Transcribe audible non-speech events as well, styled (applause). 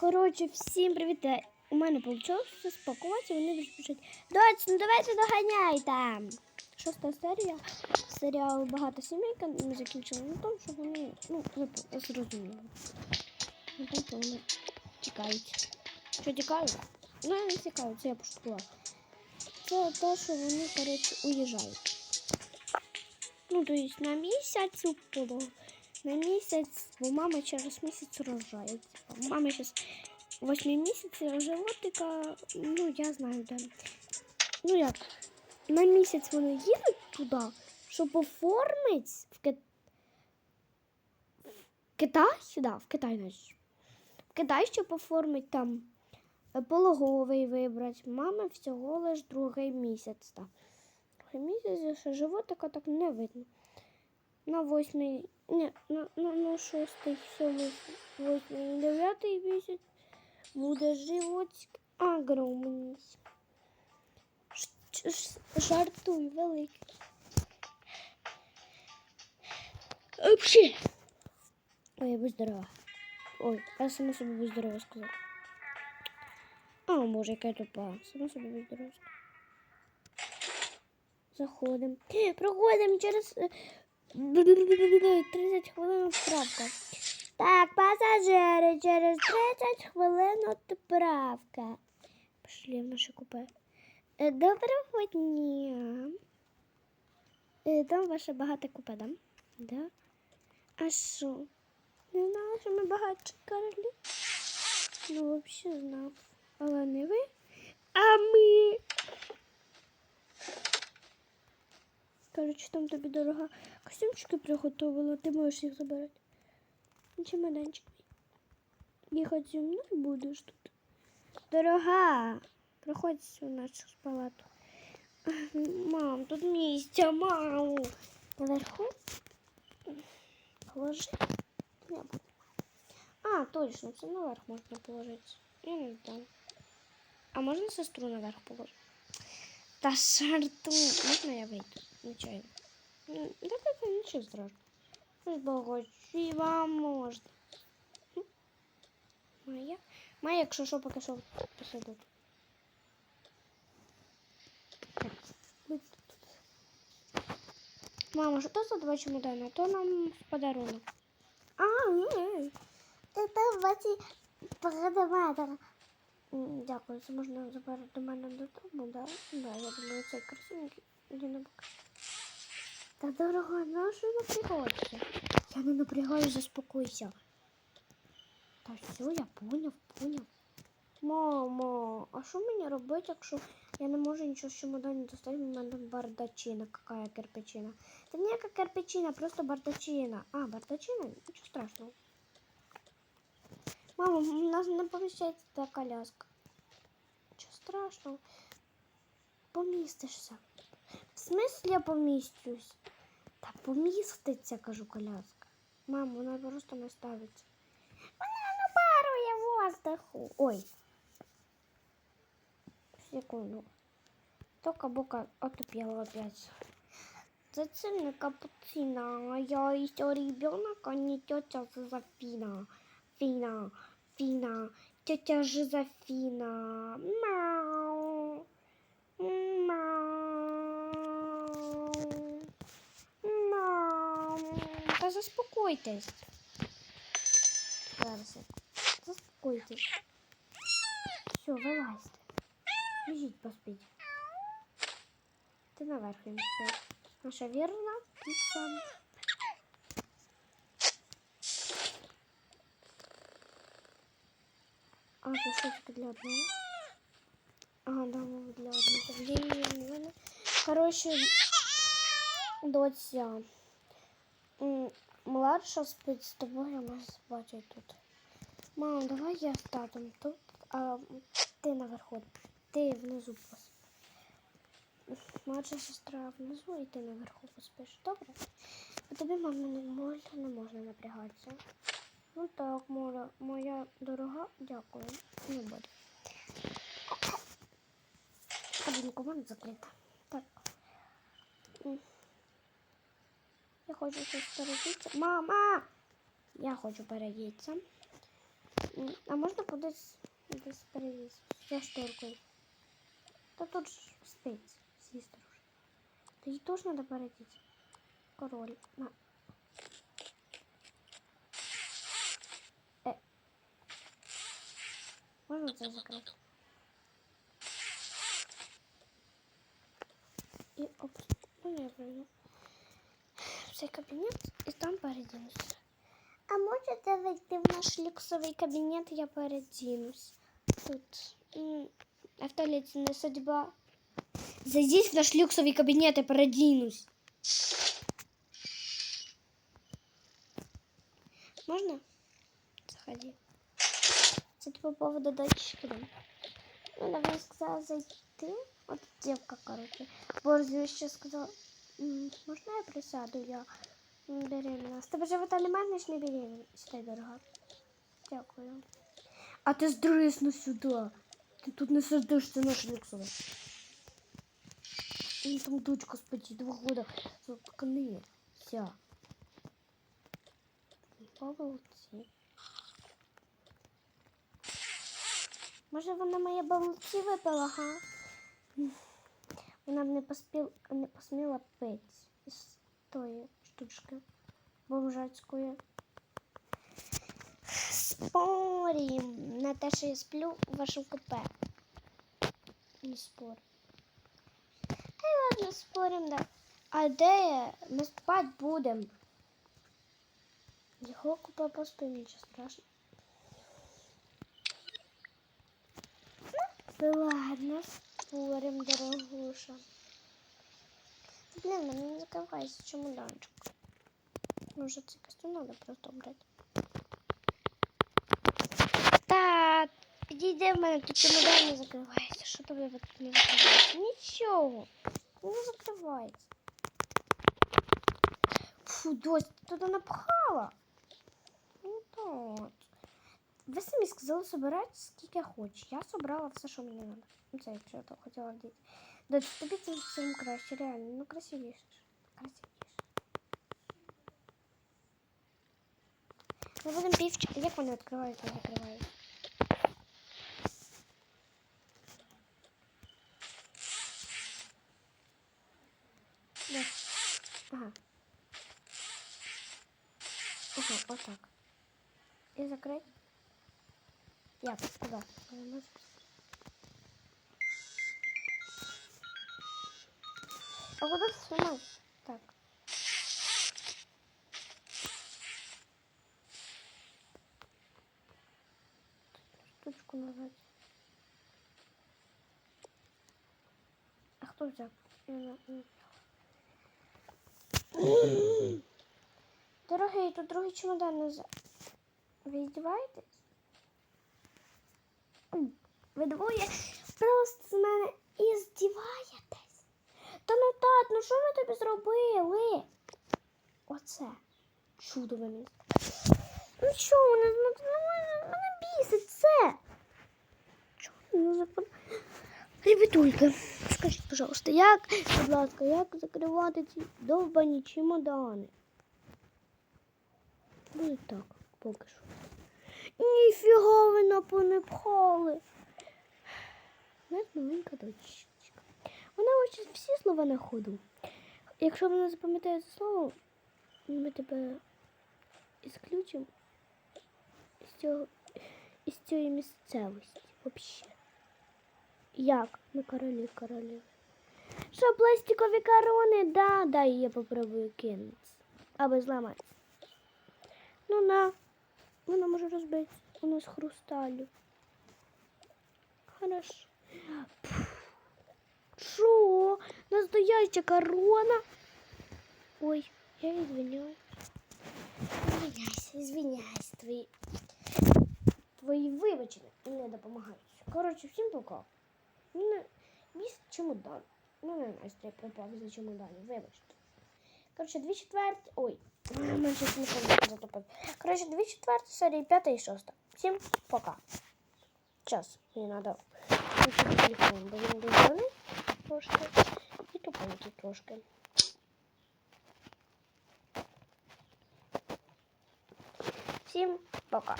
Коротше, всім привіт. Е, У мене вийшло спакуватися, вони дуже пишуть. Доць, ну давайте доганяйте. Шоста серія. Серіал багато сімейка. Ми закінчили на тому, що вони, ну, зрозуміли. На вони тікають. Що тікають? Ну, не тікаю, це я пошуткувала. Це те, що вони, коротше, уїжджають. Ну, то есть на місяць було. На місяць, бо мама через місяць рожає. Мама зараз 8 місяців животика, ну я знаю де. Ну як, на місяць вони їдуть туди, щоб оформити в, Ки... в Китай, да, в Китай значить. В Китай, щоб оформити там е, пологовий вибрати. Мами всього лиш другий місяць. Другий місяць, що животика так не видно. На восьмий, ні, на, на, на шостий, сьомий, восьмий, дев'ятий місяць буде животик огромний. Ш- ш- Жартуй великий. Вообще. Ой, я будь здорова. Ой, я сама собі будь здорова сказала. А, може, яка я тупа. Сама собі будь здорова сказала. Заходимо. Проходимо через е, 30 хвилин відправка. Так, пасажири, через 30 хвилин відправка. Пішли в наше купе. Доброго дня. Е, Там ваше багате купе, да? Да. А що? Не знала, що ми багатші королі? Ну, взагалі знав. Але не ви. А ми. Коротше, там тобі дорога костюмчики приготувала, ти можеш їх забирати. Чемоданчик мій. Їхати зі мною будеш тут. Дорога, проходь у нашу палату. Мам, тут місця, мам. Наверху положи. А, точно, це наверх можна положити. Я не знаю. А можна сестру наверх положити? Та шарту. Можна я вийду? Нечайно. Ну, Да, да, нічого страшного. Ну, Багачі вам можна. Моя? Моя, якщо що, поки що. Мама, що за два чемодана? То нам в подарунок. А, ні. Це ваші передавати. Дякую, це можна забрати до мене додому, да? Да, я думаю, цей на боку. Та дорого, ну що напрягатися? Я не напрягаю, заспокойся. Та все, я поняв, поняв. Мамо, а що мені робити, якщо я не можу нічого з чемодані достати, у мене бардачина, какая кирпичина. Та ніяка кирпичина, просто бардачина. А, бардачина? Нічого страшного. Мама, у нас не поміщається та коляска. Нічого страшного. Помістишся. В смислі я помістюсь? Та поміститься, кажу, коляска. Мам, вона просто не ставиться. Вона набарує воздуху. Ой. Секунду. Тока бока отупела опять. Зачем не капуцина? Я еще ребенок, а не тетя Жозефина. Фина, Фина, тетя Жозефина. Мяу. Мяу. Мяу. Та заспокойтесь. Зараз. Заспокойтесь. Все, вилазьте. Біжіть поспіть. Ти наверх не спиш. Наша вірна піца. А, щось для одного. Ага, да, для одного. Коротше, доця. Младша спить з тобою, а бачить тут. Мам, давай я з татом тут, а ти наверху. Ти внизу поспиш. Младша сестра внизу і ти наверху поспиш. Добре? Тобі, мама, не можна, не можна напрягатися. Ну так, моя, моя дорога, дякую. Не буде. Кабінку мене закрита. Так. Я хочу щось передіться. Мама! Я хочу передіться. А можна кудись десь перевіз за шторкою? Та тут ж спить вже. Та їй теж треба перейти. Король. На. Можна це закрити? І оп. Ну, я пройду. В цей кабінет і там передінусь. А можете вийти в наш люксовий кабінет, я передінусь. Тут. м, А в туалеті не судьба. Зайдіть в наш люксовий кабінет, я передінусь. Можна? Заходи. Це по поводу дочки. Ну, давай сказала зайти. Вот девка, короче. Борзю ще сказала, «М, можна я присяду? Я беременна. З тебе живота немає, значить не беременна. Сідай, дорога. Дякую. А ти здрисну сюди. Ти тут не сидишся наш люксовий. І там дочка спить два года. Заткни. Вся. Може вона моє бабулці випила, га? Вона б не, поспіл, не посміла пити із тої штучки бомжацької. Спорім на те, що я сплю в вашому купе. Не спор. Та й ладно, спорим, да. А де ми спать будемо? Його купе поспим, нічого страшного. Ну, ладно, спорим, дорогуша. Блин, ну не закрывайся, чемоданчик. Может, це костюм надо просто брати. Так, підійди в мене, тут чемодан не закривається. Що тобі тут не закривається? Нічого. Не закривається. Фу, дось, ти туди напхала. Ну так. Ви самі сказали собирати скільки хочеш. Я собрала все, що мені треба. Ну це якщо я то хотіла вдіти. Доць, тобі це всім краще, реально. Ну красивіше. ж. Красивіше. Ми будемо півчик. Як вони відкриваються, закриваються? Да. Ага. Ага, вот так. И Закрыть. Я куда? А куда снимать? Так. Штучку нажать. А не- не. (laughs) Дорогий, тут другий чемодан не за... Ви здіваєтесь? Ви двоє просто з мене і здіваєтесь. Та ну так, ну що ми тобі зробили? Оце. Чудо мені. Ну що, ну, мене, мене бісить це. Не запад... Ребятулька, скажіть, пожалуйста, як, будь ласка, як закривати ці довбані чемодани? Буде так, поки що. Ніфіга ви на. У нас маленька дочечка. Вона учить всі слова на ходу. Якщо вона запам'ятає це слово, ми тебе ісключимо з цього із цієї місцевості. Вообще. Як? Ми королі королі. Що, пластикові корони? Да, дай я попробую кинути. Аби зламати. Ну на. Вона може розбитися. У нас хрусталю. Хорошо. Пф. Що? Настояща корона. Ой, я извиняюсь. Извиняйся, извиняйся. Твої, твої вибачення не допомагають. Коротше, всім пока. Мене міст чемодан. Ну, (clears throat) не Настя пропав за чемодані, вибачте. Коротше, дві четверті. Ой, мене щось не затопив. Коротше, дві четверті серії, п'ята і шоста. Всім пока. Сейчас мне надо включить телефон, блин, дозвонив трошки. и тупенький трошки. Всем пока.